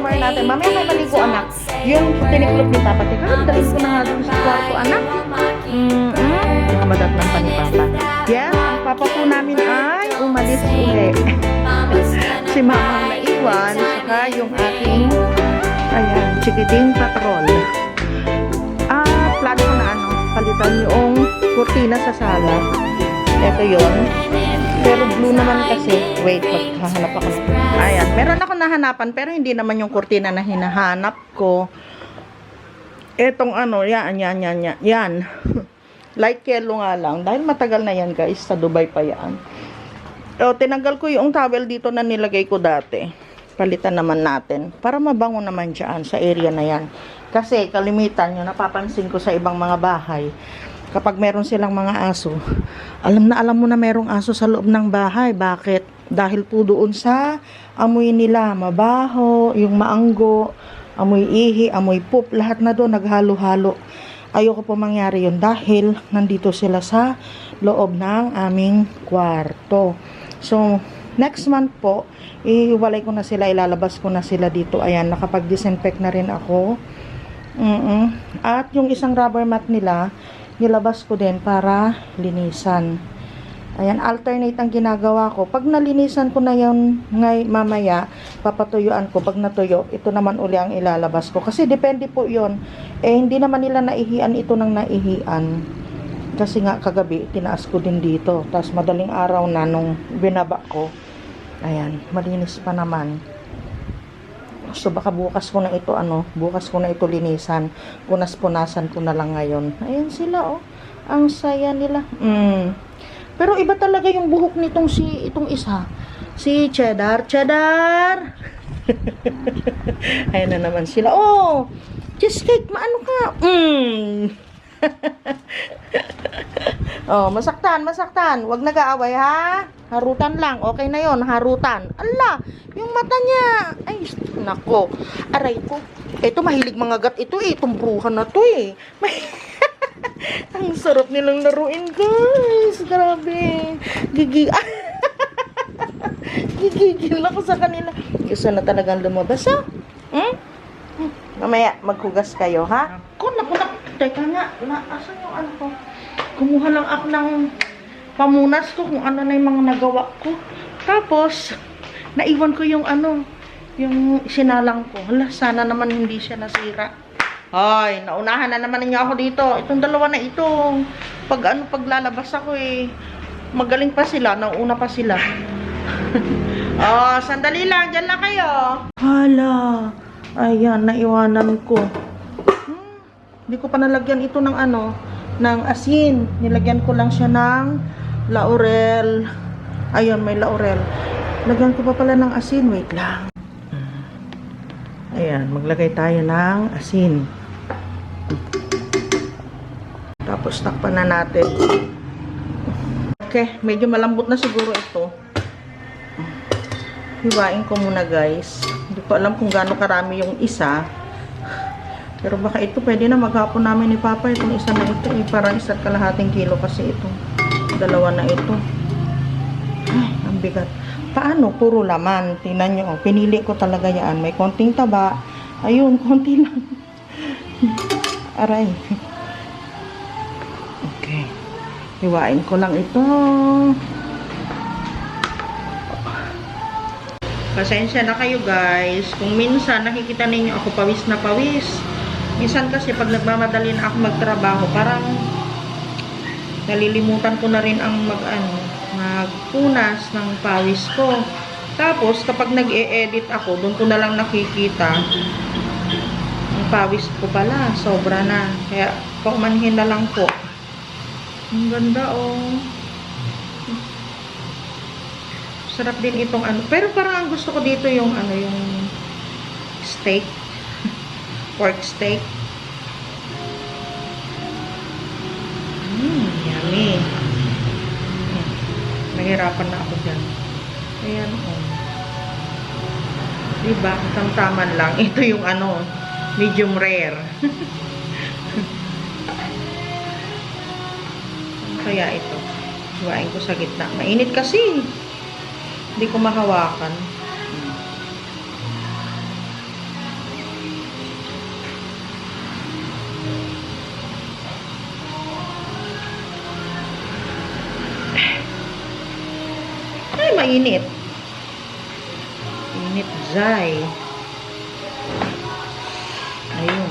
shower natin. Mamaya may maligo, anak. Yung tiniklop ni Papa. Teka, dalhin ko na nga dun sa kwarto, anak. Mm-mm. Nakamadap ng pa ni Papa. Yes, Papa po namin ay umalis uli. si Mama ang naiwan, saka yung ating, ayan, chikiting patrol. Ah, plano na ano, palitan yung kurtina sa sala. Ito yon. Pero blue naman kasi. Wait, maghahanap ako. Ayan, meron ako nahanapan pero hindi naman yung kurtina na hinahanap ko. Etong ano, yan, yan, yan, yan. Yan. Light yellow nga lang. Dahil matagal na yan guys, sa Dubai pa yan. O, tinanggal ko yung towel dito na nilagay ko dati. Palitan naman natin. Para mabango naman dyan sa area na yan. Kasi kalimitan nyo, napapansin ko sa ibang mga bahay. Kapag meron silang mga aso, alam na alam mo na merong aso sa loob ng bahay. Bakit? Dahil po doon sa amoy nila, mabaho, yung maanggo, amoy ihi, amoy poop, lahat na doon naghalo-halo. Ayoko po mangyari yun dahil nandito sila sa loob ng aming kwarto. So, next month po, ihiwalay ko na sila, ilalabas ko na sila dito. Ayan, nakapag-disinfect na rin ako. mm At yung isang rubber mat nila, nilabas ko din para linisan. Ayan, alternate ang ginagawa ko. Pag nalinisan ko na yun ngay mamaya, papatuyuan ko. Pag natuyo, ito naman uli ang ilalabas ko. Kasi depende po yon Eh, hindi naman nila naihian ito ng naihian. Kasi nga kagabi, tinaas ko din dito. Tapos madaling araw na nung binaba ko. Ayan, malinis pa naman. So baka bukas ko na ito ano, bukas ko na ito linisan. Punas-punasan ko na lang ngayon. Ayan sila oh. Ang saya nila. Mm. Pero iba talaga yung buhok nitong si itong isa. Si Cheddar. Cheddar! Ayan na naman sila. Oh! Cheesecake, maano ka? Mm. oh, masaktan, masaktan. Huwag nag-aaway, ha? Harutan lang. Okay na yon harutan. Ala, yung mata niya. Ay, nako. Aray ko. Ito, mahilig mga gat ito eh. Tumbruhan na to eh. May... Ang sarap nilang laruin, guys. Grabe. Gigi... Gigigil ako sa kanila. Gusto na talagang lumabas, ha? Hmm? Hmm. Mamaya, maghugas kayo, ha? Ko, naku, naku. Teka nga, na, asan yung ano ko? Kumuha lang ako ng pamunas ko kung ano na yung mga nagawa ko. Tapos, naiwan ko yung ano, yung sinalang ko. Hala, sana naman hindi siya nasira. Ay, naunahan na naman ninyo ako dito. Itong dalawa na ito. Pag ano, paglalabas ako eh, magaling pa sila, nauna pa sila. oh, sandali lang, dyan lang kayo. Hala, ayan, naiwanan ko. Hmm, hindi ko pa nalagyan ito ng ano, ng asin. Nilagyan ko lang siya ng laurel. Ayun, may laurel. Lagyan ko pa pala ng asin. Wait lang. Ayan, maglagay tayo ng asin. Tapos takpan na natin. Okay, medyo malambot na siguro ito. Hiwain ko muna guys. Hindi ko alam kung gaano karami yung isa. Pero baka ito pwede na maghapon namin ni Papa itong isa na ito. Eh, parang isa't kalahating kilo kasi ito. Dalawa na ito. Ay, ang bigat. Paano? Puro laman. Tingnan nyo. oh. Pinili ko talaga yan. May konting taba. Ayun, konti lang. Aray. Okay. Hiwain ko lang ito. Pasensya na kayo guys. Kung minsan nakikita ninyo ako pawis na pawis. Minsan kasi pag nagmamadali na ako magtrabaho, parang nalilimutan ko na rin ang mag ano, magpunas ng pawis ko. Tapos kapag nag-e-edit ako, doon ko na lang nakikita ang pawis ko pala, sobra na. Kaya paumanhin na lang po. Ang ganda oh. Sarap din itong ano. Pero parang ang gusto ko dito yung ano, yung steak. Pork steak. Mmm, yummy. Nahirapan na ako dyan. Ayan, oh. Diba? Tamtaman lang. Ito yung ano, medium rare. Kaya ito. Hiwain ko sa gitna. Mainit kasi. Hindi ko mahawakan. Mainit. Init, Zay. Ayun.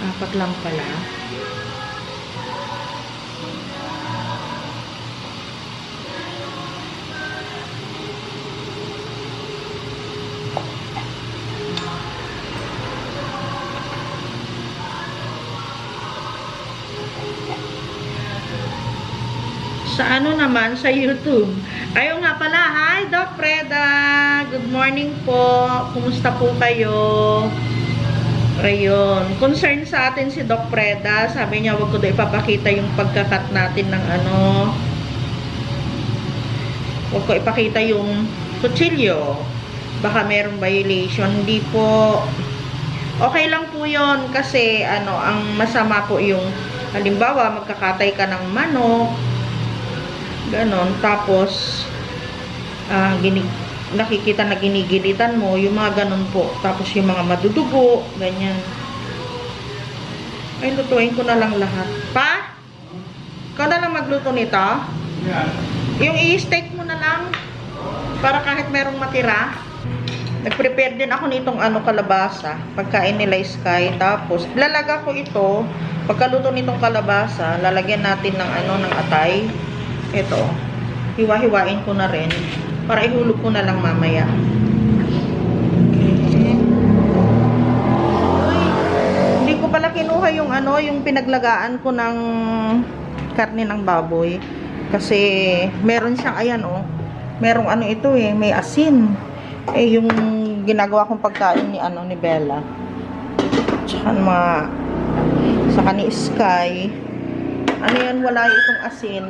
Apat lang pala. Ano naman, sa YouTube. Ayun nga pala, hi Doc Freda! Good morning po. Kumusta po kayo? Ayun. Concern sa atin si Doc Freda. Sabi niya, wag ko daw ipapakita yung pagkakat natin ng ano. Wag ko ipakita yung kutsilyo. Baka merong violation. Hindi po. Okay lang po yon kasi ano, ang masama po yung halimbawa, magkakatay ka ng manok, Ganon. Tapos, ah, ginig, nakikita na ginigilitan mo, yung mga ganon po. Tapos yung mga madudugo, ganyan. Ay, lutuin ko na lang lahat. Pa? Ikaw na lang magluto nito? Yung i-steak mo na lang. Para kahit merong matira. Nag-prepare din ako nitong ano kalabasa. Pagkain nila Sky. Tapos, lalaga ko ito. Pagkaluto nitong kalabasa, lalagyan natin ng ano, ng atay. Ito. Hiwa-hiwain ko na rin. Para ihulog ko na lang mamaya. Okay. Uy, Hindi ko pala kinuha yung ano, yung pinaglagaan ko ng karne ng baboy. Kasi meron siyang ayan oh. Merong ano ito eh, may asin. Eh yung ginagawa kong pagkain ni ano ni Bella. Tsaka mga sa ni Sky. Ano yan, wala itong asin.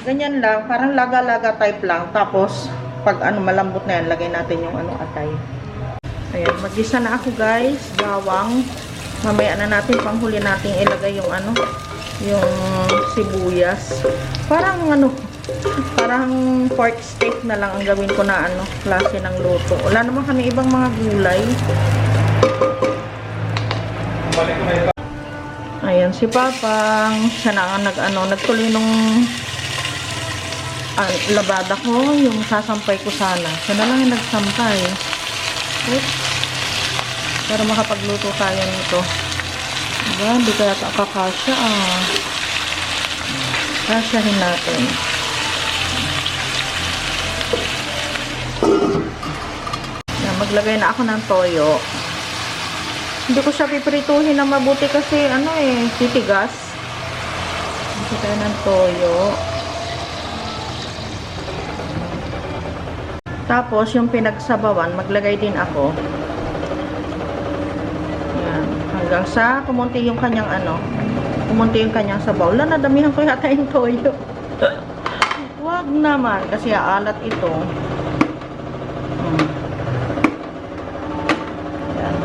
Ganyan lang, parang laga-laga type lang. Tapos, pag ano malambot na yan, lagay natin yung ano atay. Ayan, magisa na ako guys. Bawang. Mamaya na natin, panghuli natin ilagay yung ano, yung sibuyas. Parang ano, parang pork steak na lang ang gawin ko na ano, klase ng luto. Wala naman kami ibang mga gulay. Ayan si Papang. Siya na ang nag-ano, nagtuloy nung ah, labada ko, yung sasampay ko sana. Siya na lang yung nagsampay. Oops. Para makapagluto tayo nito. Diba? Hindi kaya ito kakasya ah. Kasyahin natin. Yan, maglagay na ako ng toyo. Hindi ko siya piprituhin na mabuti kasi ano eh, titigas. Hindi tayo ng toyo. Tapos, yung pinagsabawan, maglagay din ako. Yan. Hanggang sa kumunti yung kanyang ano, kumunti yung kanyang sabaw. Wala, nadamihan ko yata yung toyo. Wag naman, kasi aalat ito. Hmm. Yan.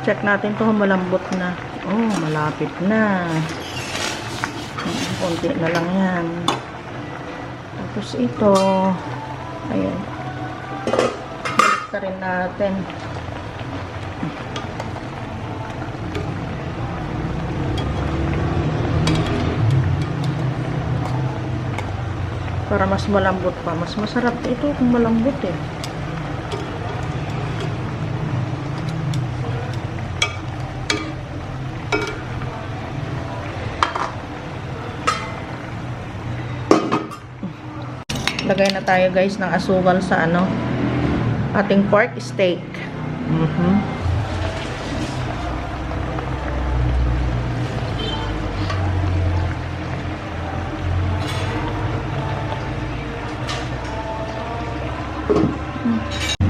Check natin to malambot na. Oh, malapit na. Kunti na lang yan. Tapos ito. Ayan. Balik ka rin natin. Para mas malambot pa. Mas masarap ito kung malambot eh. Lagay na tayo guys ng asukal sa ano ating pork steak. Mhm.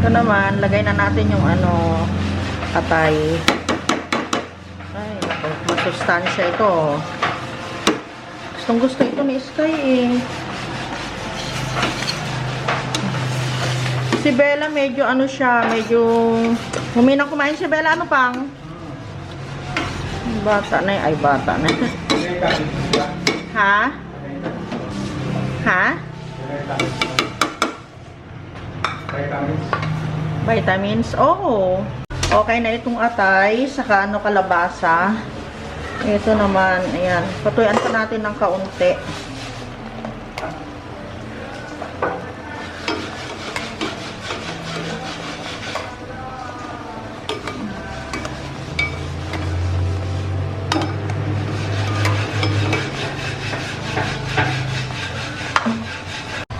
Ito naman, lagay na natin yung ano atay. Ay, masustansya ito. Gustong gusto ito ni Sky eh. Si Bella medyo ano siya, medyo huminang kumain si Bella. Ano pang? Bata na. Ay, bata na. ha? Ha? Vitamins. Vitamins? Oo. Okay na itong atay, saka ano kalabasa. Ito naman, ayan. Patuyan pa natin ng kaunti.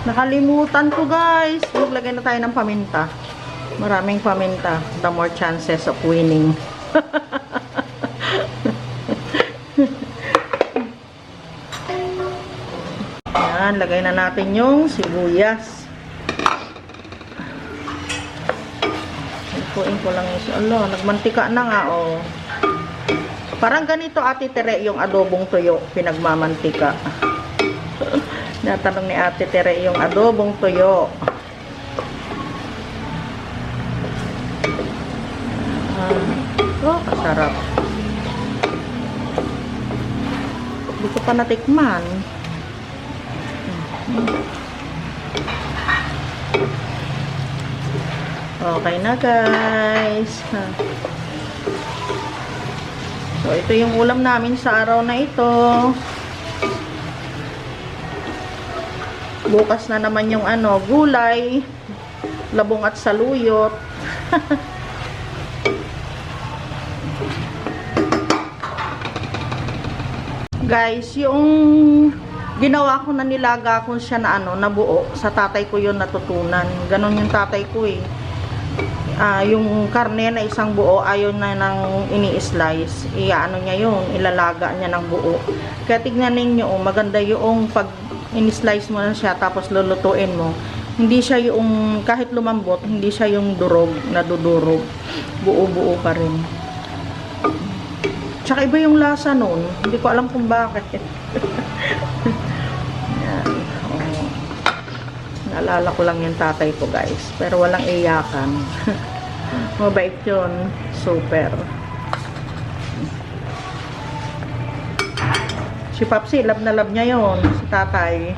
Nakalimutan ko guys. Maglagay na tayo ng paminta. Maraming paminta. The more chances of winning. Yan, lagay na natin yung sibuyas. Ikuin ko lang yung Alo, nagmantika na nga, oh. Parang ganito, Ate Tere, yung adobong tuyo, pinagmamantika. Natanong ni Ate Tere yung adobong tuyo. Ah, oh, kasarap. Hindi pa natikman. Okay na guys. So, ito yung ulam namin sa araw na ito. Bukas na naman yung ano, gulay, labong at saluyot. Guys, yung ginawa ko na nilaga ko siya na ano, nabuo. Sa tatay ko yun natutunan. Ganon yung tatay ko eh. Ah, yung karne na isang buo, ayaw na nang ini-slice. Iyaano niya yun, ilalaga niya ng buo. Kaya tignan ninyo, oh, maganda yung pag in-slice mo na siya tapos lulutuin mo. Hindi siya yung, kahit lumambot, hindi siya yung durog, nadudurog. Buo-buo pa rin. Tsaka iba yung lasa nun. Hindi ko alam kung bakit. Oh. Naalala ko lang yung tatay ko, guys. Pero walang iyakan. Mabait yun. Super. Si Papsi, love na love niya yon Si tatay.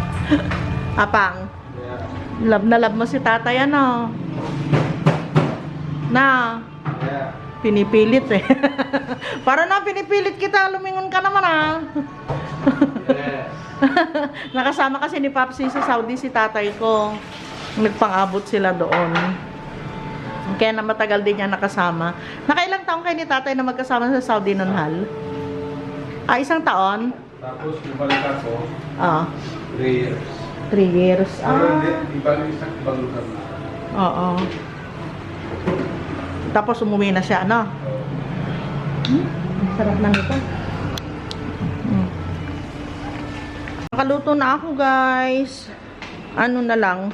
Apang. Love na love mo si tatay, ano? Na. Yeah. Pinipilit eh. Para na pinipilit kita, lumingon ka naman ah. Yes. Nakasama kasi ni Papsi sa Saudi si tatay ko. Nagpang-abot sila doon. Kaya na matagal din niya nakasama. Nakailang taon kayo ni tatay na magkasama sa Saudi nun, Hal? Ah, isang taon? Tapos, bumalik ako, Ah, 3 years. three years. Pero hindi, Ah, ibang isang ibang lugar na. oo. Tapos umuwi na siya, ano? Hmm, ang sarap na nito. Hmm. Nakaluto na ako, guys. Ano na lang.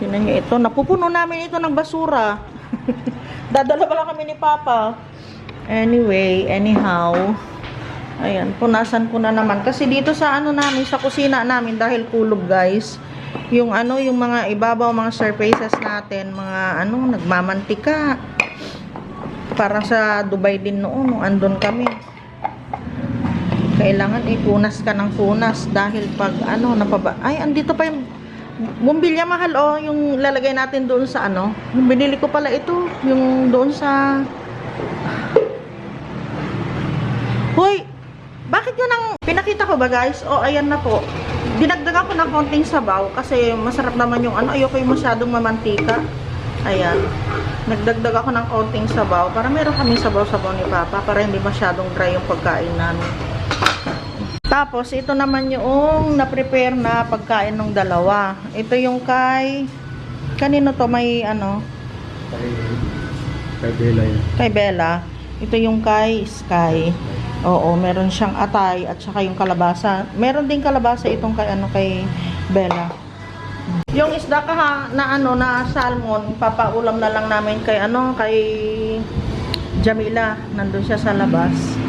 Niyo ito. Napupuno namin ito ng basura. Dadala pala kami ni Papa. Anyway, anyhow. Ayan, punasan ko na naman. Kasi dito sa ano namin, sa kusina namin, dahil kulob, guys. Yung ano, yung mga ibabaw, mga surfaces natin, mga ano, nagmamantika. Parang sa Dubai din noon, nung andun kami. Kailangan ipunas ka ng punas dahil pag ano, napaba... Ay, andito pa yung bumbilya mahal oh, yung lalagay natin doon sa ano. Yung binili ko pala ito, yung doon sa... Hoy, bakit yun ang pinakita ko ba guys? O, ayan na po. Dinagdagan ko ng konting sabaw kasi masarap naman yung ano, ayoko yung masyadong mamantika. Ayan. Nagdagdag ako ng konting sabaw para meron kami sabaw-sabaw ni Papa para hindi masyadong dry yung pagkain namin. Tapos, ito naman yung na-prepare na pagkain ng dalawa. Ito yung kay... Kanino to? May ano? Kay, kay Bella. Kay Bella. Ito yung kay Sky. Oo, meron siyang atay at saka yung kalabasa. Meron din kalabasa itong kay ano kay Bella. Yung isda ka na ano na salmon, papaulam na lang namin kay ano kay Jamila. Nandun siya sa labas.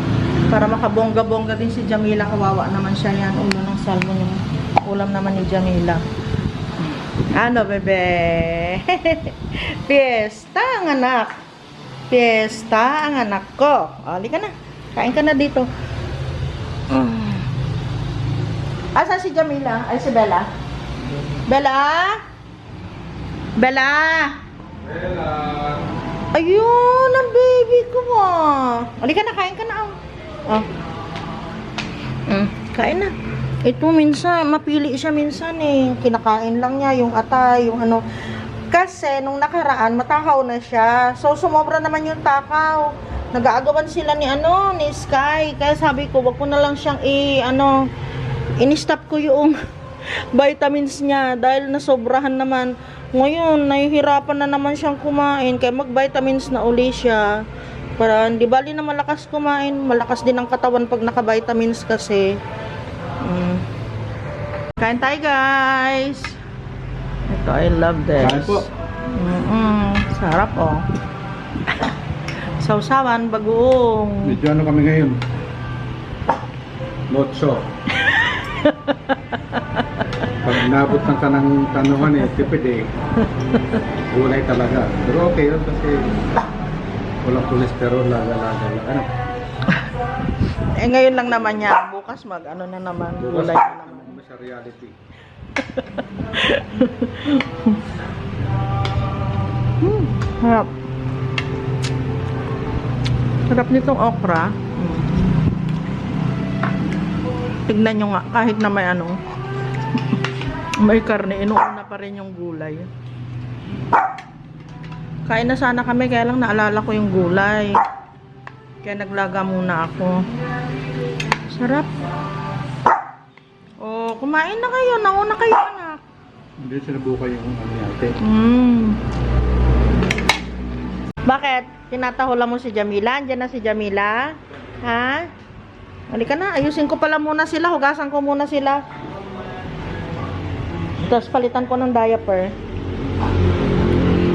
Para makabongga-bongga din si Jamila. Kawawa naman siya yan. Ulo ng salmon yung ulam naman ni Jamila. Ano, bebe? Fiesta ang anak. Fiesta ang anak ko. Ka na. Kain ka na dito. Mm. Asa si Jamila? Ay, si Bella? Bella? Bella? Bella! Ayun, ang baby ko ah. Halika na, kain ka na. Oh. oh. Mm, kain na. Ito minsan, mapili siya minsan eh. Kinakain lang niya yung atay, yung ano. Kasi nung nakaraan, matakaw na siya. So, sumobra naman yung takaw. Nag-aagawan sila ni ano, ni Sky. Kaya sabi ko, wag ko na lang siyang i, ano, in-stop ko yung vitamins niya dahil nasobrahan naman. Ngayon, nahihirapan na naman siyang kumain. Kaya mag-vitamins na uli siya. Para hindi bali na malakas kumain. Malakas din ang katawan pag naka-vitamins kasi. Mm. Kain tayo guys. Ito, I love this. Kain po. Mm-mm. Sarap oh. Sausawan, bagoong. Medyo ano kami ngayon? Lotso. Pag nabot ng kanang tanuhan eh, tipid eh. Gulay talaga. Pero okay yun kasi walang kolesterol, laga-laga. Ano? Eh ngayon lang naman yan. Bukas mag ano na naman. Bukas, Gulay na naman. ano sa reality. Hmm, harap. Sarap nitong okra. Hmm. Tignan nyo nga, kahit na may ano, may karne, inuuna pa rin yung gulay. Kain na sana kami, kaya lang naalala ko yung gulay. Kaya naglaga muna ako. Sarap. Oh, kumain na kayo. Nauna kayo, anak. Hindi sinubukan yung ano yate. Mm. Bakit? Tinatahulan mo si Jamila? Andiyan na si Jamila? Ha? Halika na. Ayusin ko pala muna sila. Hugasan ko muna sila. Tapos palitan ko ng diaper.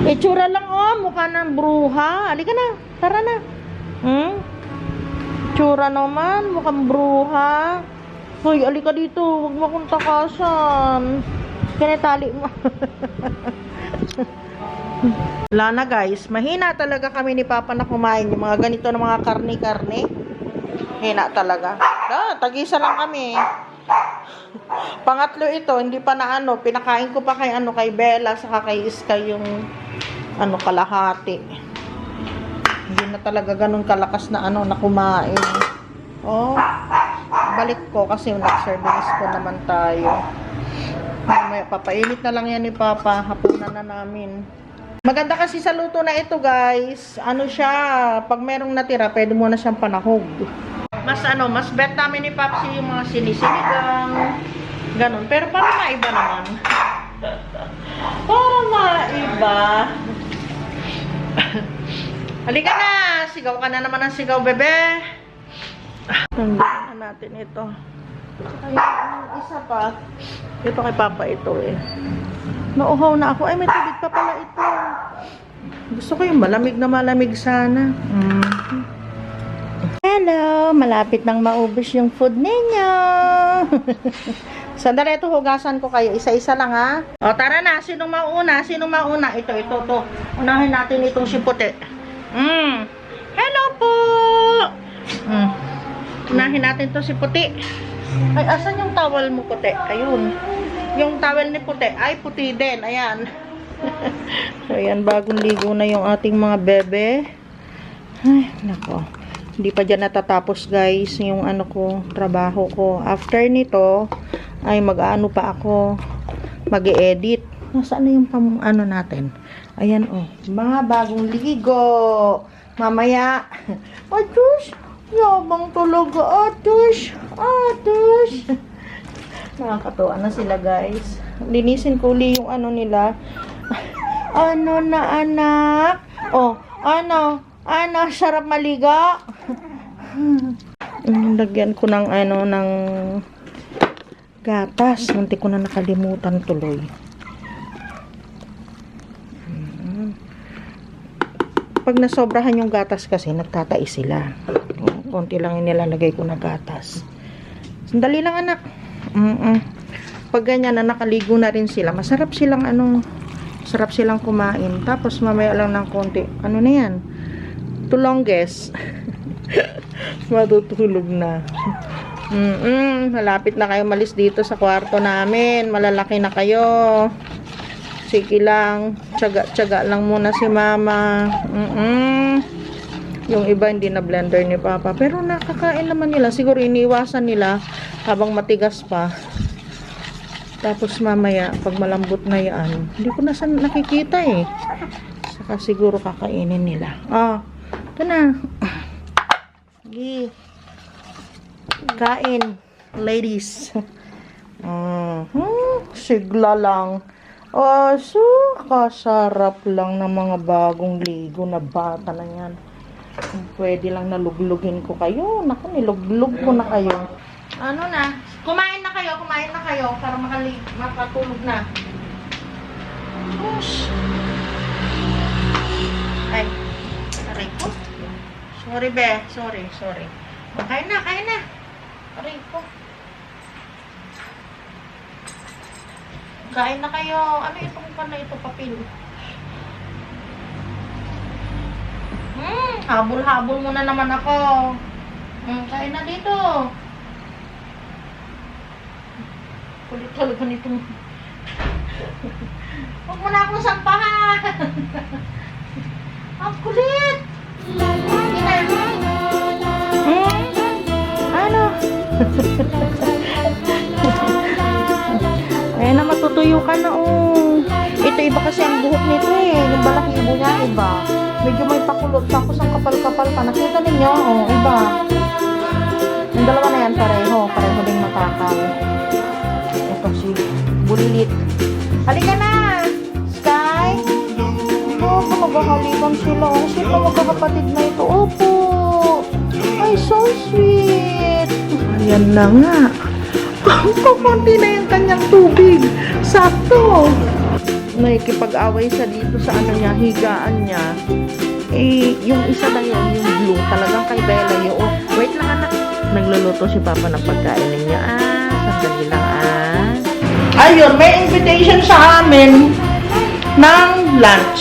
Itsura lang oh. Mukha ng bruha. Halika na. Tara na. Hmm? Itsura naman. Mukhang bruha. Hoy, alika dito. Huwag mo akong takasan. Kinetali mo. Wala na guys, mahina talaga kami ni Papa na kumain yung mga ganito na mga karne-karne. Hina talaga. Ah, tagisa lang kami. Pangatlo ito, hindi pa na ano, pinakain ko pa kay ano kay Bella saka kay Sky yung ano kalahati. Hindi na talaga ganun kalakas na ano na kumain. Oh, balik ko kasi nag-service ko naman tayo. Mamaya, papainit na lang yan ni Papa. Hapunan na namin. Maganda kasi sa luto na ito, guys. Ano siya, pag merong natira, pwede mo na siyang panahog. Mas ano, mas bet namin ni Papsi yung mga sinisinigang. Ganon. Pero para maiba naman. para maiba. Halika na! Sigaw ka na naman ng sigaw, bebe. Tanggalin na natin ito. Yung isa pa. Ito kay Papa ito eh. Nauhaw na ako. Ay, may tubig pa pala ito. Gusto ko yung malamig na malamig sana. Mm. Hello! Malapit nang maubos yung food ninyo. Sandali ito, hugasan ko kayo. Isa-isa lang ha. O, tara na. Sinong mauna? Sinong mauna? Ito, ito, to. Unahin natin itong si puti. Mm. Hello po! Mm. Unahin natin to si puti. Ay, asan yung towel mo, puti? Ayun. Yung towel ni puti. Ay, puti din. Ayan. so, ayan. Bagong ligo na yung ating mga bebe. Ay, nako. Hindi pa dyan natatapos, guys, yung ano ko, trabaho ko. After nito, ay mag-ano pa ako. mag-edit. Nasaan na yung pam ano natin? Ayan, oh. Mga bagong ligo. Mamaya. Atus, yabang talaga, Atus. Atus. Nakakatuwa na sila, guys. Linisin ko uli yung ano nila. Ano na, anak? Oh, ano? Ano, sarap maliga? Mm, Lagyan ko ng ano, ng gatas. Munti ko na nakalimutan tuloy. Mm. Pag nasobrahan yung gatas kasi, nagtatais sila. Konti lang yung nilalagay ko na gatas. Sandali lang anak. Mm-mm. Pag ganyan na nakaligo na rin sila, masarap silang ano, sarap silang kumain. Tapos mamaya lang ng konti. Ano na yan? Tulongges. Matutulog na. Mm-mm. Malapit na kayo malis dito sa kwarto namin. Malalaki na kayo. Sige lang. Tsaga-tsaga lang muna si mama. Mm-mm. Yung iba hindi na blender ni papa. Pero nakakain naman nila. Siguro iniwasan nila habang matigas pa. Tapos mamaya, pag malambot na yan, hindi ko na nakikita eh. Saka siguro kakainin nila. Ah, ito na. Sige. Kain, ladies. Mm, hmm, sigla lang. Oh, so, kasarap lang ng mga bagong ligo na bata na yan. Pwede lang naluglugin ko kayo. Naku, niluglug ko na kayo. Ano na? Kumain na kayo, kumain na kayo para makali makatulog na. Gosh. Ay, aray ko. Sorry, be. Sorry, sorry. Oh, kain na, kain na. Aray ko. Kain na kayo. Ano itong pan ito, papel? Hmm, habol-habol mo na naman ako. Hmm, kain na dito. Kulit talaga nitong... Huwag mo na akong sampahan. Ang kulit. Ano? Matutuyo ka na, oh. Ito, iba kasi ang buhok nito, eh. Yung balahibo niya, iba. Medyo may pakulot. Tapos ang kapal-kapal pa. Nakita ninyo, oh, iba. Yung dalawa na yan, pareho. Pareho din matakaw. Ito si Bulilit. Halika na! Sky! Oh, maghahalikan sila. Oh, sino magkakapatid na ito? Opo! Ay, so sweet! Ayan na nga. Kukunti na yung kanyang tubig. Sakto. Nakikipag-away siya dito sa ano niya, higaan niya. Eh, yung isa na yun, yung blue, talagang kay Bella yun. Oh, wait lang anak. Nagluluto si Papa ng pagkain ninyo. Ah, sandali lang ah. Ayun, may invitation sa amin ng lunch.